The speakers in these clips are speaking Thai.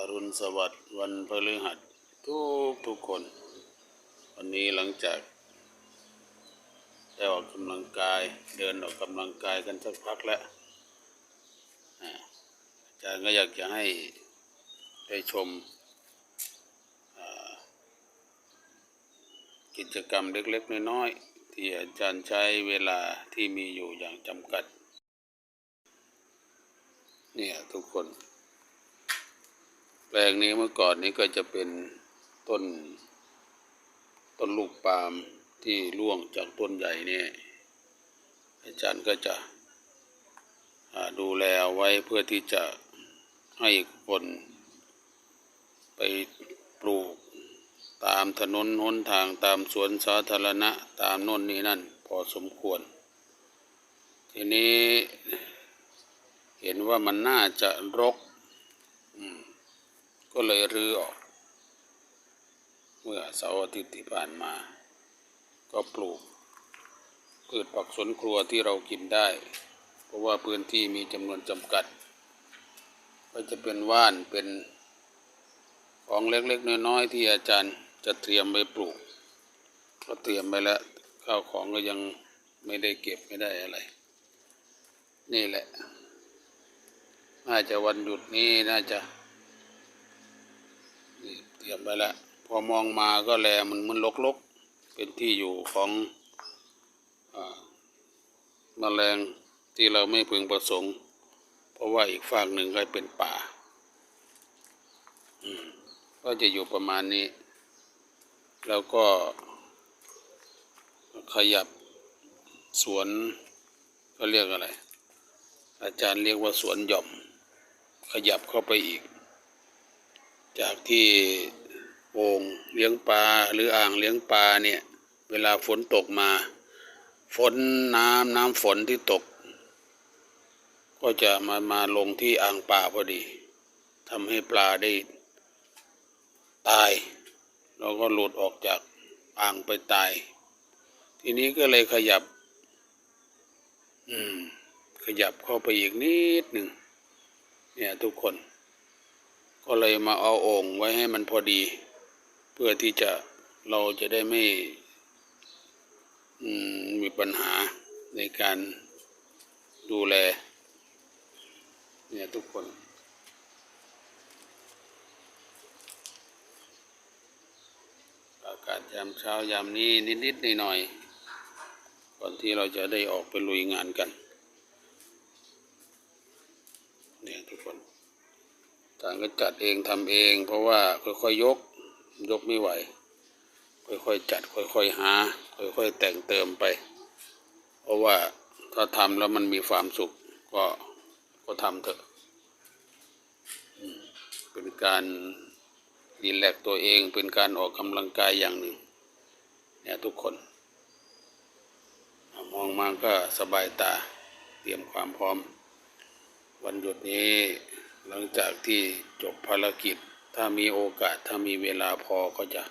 อรุณสวัสดิ์วันพฤหัสทุกทุกคน วันนี้หลังจากได้ออกกำลังกายเดินออกกำลังกายกันสักพักแล้วอาจารย์ก็อยากจะให้ได้ชมกิจกรรมเล็กๆ น้อยๆ ที่อาจารย์ใช้เวลาที่มีอยู่อย่างจำกัด เนี่ย ทุกคน ลงนี้เมื่อก่อนนี้ก็จะเป็นต้น ต้นลูกปาล์มที่ร่วงจากต้นใหญ่เนี่ย อาจารย์ก็จะดูแลไว้เพื่อที่จะให้คนไปปลูกตามถนนหนทางตามสวนสาธารณะตามโน่นนี่นั่นพอสมควร ทีนี้เห็นว่ามันน่าจะรก ก็เลยรื้อออก เมื่อเสาร์อาทิตย์ที่ผ่านมา ก็ปลูกพืชผักสวนครัวที่เรากินได้ เพราะว่าพื้นที่มีจำนวนจำกัด ก็จะเป็นว่านเป็นของเล็กๆน้อยๆที่อาจารย์จะเตรียมไปปลูก ก็เตรียมไปแล้วข้าวของก็ยังไม่ได้เก็บไม่ได้อะไร นี่แหละ น่าจะวันหยุดนี้น่าจะ เรียมไปแล้ว พอมองมาก็แลมันมันลกๆ เป็นที่อยู่ของอาแมลงที่เราไม่พึงประสงค์ เพราะว่าอีกฝั่งหนึ่งก็เป็นป่าก็จะอยู่ประมาณนี้ แล้วก็ขยับสวนก็เรียกอะไร อาจารย์เรียกว่าสวนหย่อม ขยับเข้าไปอีก จากที่โอ่งเลี้ยงปลาหรืออ่างเลี้ยงปลาเนี่ยเวลาฝนตกมา ฝนน้ำน้ำฝนที่ตก ก็จะมามาลงที่อ่างปลาพอดีทำให้ปลาได้ตายเราก็หลุดออกจากอ่างไปตาย ทีนี้ก็เลยขยับ อืม ขยับเข้าไปอีกนิดหนึ่งเนี่ยทุกคน ก็เลยมาเอาโอ่งไว้ให้มันพอดี เพื่อที่จะเราจะได้ไม่มมีปัญหาในการดูแล เนี่ยทุกคนอากาศยามเช้ายามนี้นิดๆหน่อยๆก่อนที่เราจะได้ออกไปลุยงานกัน เนี่ยทุกคน การก็จัดเองทำเอง เพราะว่าค่อยๆยกยกไม่ไหว ค่อยๆจัดค่อยๆหา ค่อยๆแต่งเติมไป เพราะว่าถ้าทำแล้วมันมีความสุข ก็ก็ทำเถอะเป็นการดีแลกตัวเองเป็นการออกกำลังกายอย่างหนึ่งเนี่ยทุกคน มองมาก็สบายตาเตรียมความพร้อม วันหยุดนี้ หลังจากที่จบภารกิจ ถ้ามีโอกาสถ้ามีเวลาพอก็จะ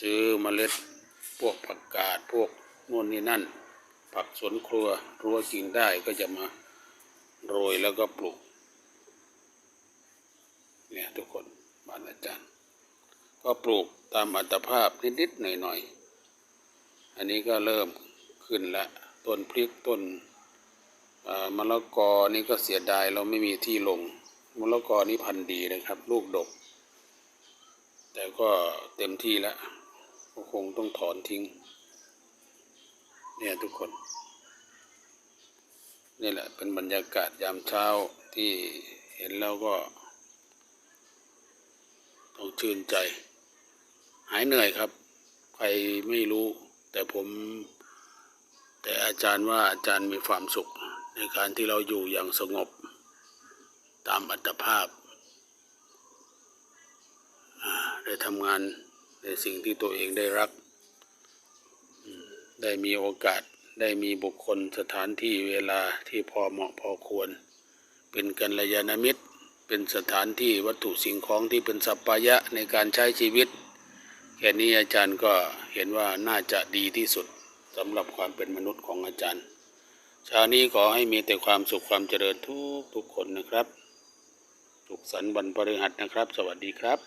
ซื้อเมล็ดพวกผักกาดพวกนู่นนี่นั่น ผักสวนครัวรั้วกินได้ก็จะมาโรยแล้วก็ปลูก เนี่ยทุกคนบ้านอาจารย์ ก็ปลูกตามอัตภาพนิด ๆ หน่อย ๆ อันนี้ก็เริ่มขึ้นแล้วต้นพริกต้น มะละกอนี่ก็เสียดายเราไม่มีที่ลงมะละกอนี่พันดีนะครับ ลูกดก แต่ก็เต็มที่แล้วก็คงต้องถอนทิ้ง เนี่ยทุกคน นี่แหละเป็นบรรยากาศยามเช้าที่เห็นแล้วก็ต้องชื่นใจ หายเหนื่อยครับ ใครไม่รู้ แต่ผม แต่อาจารย์ว่าอาจารย์มีความสุข ในการที่เราอยู่อย่างสงบตามอัตภาพ ได้ทำงานในสิ่งที่ตัวเองได้รัก ได้มีโอกาสได้มีบุคคลสถานที่เวลาที่พอเหมาะพอควร เป็นกัลยาณมิตร เป็นสถานที่วัตถุสิ่งของที่เป็นสัปปายะในการใช้ชีวิต แค่นี้อาจารย์ก็เห็นว่าน่าจะดีที่สุดสำหรับความเป็นมนุษย์ของอาจารย์ เช้านี้ขอให้มีแต่ความสุขความเจริญทุกทุกคนนะครับทุกสุขสันต์วันพฤหัสนะครับ สวัสดีครับ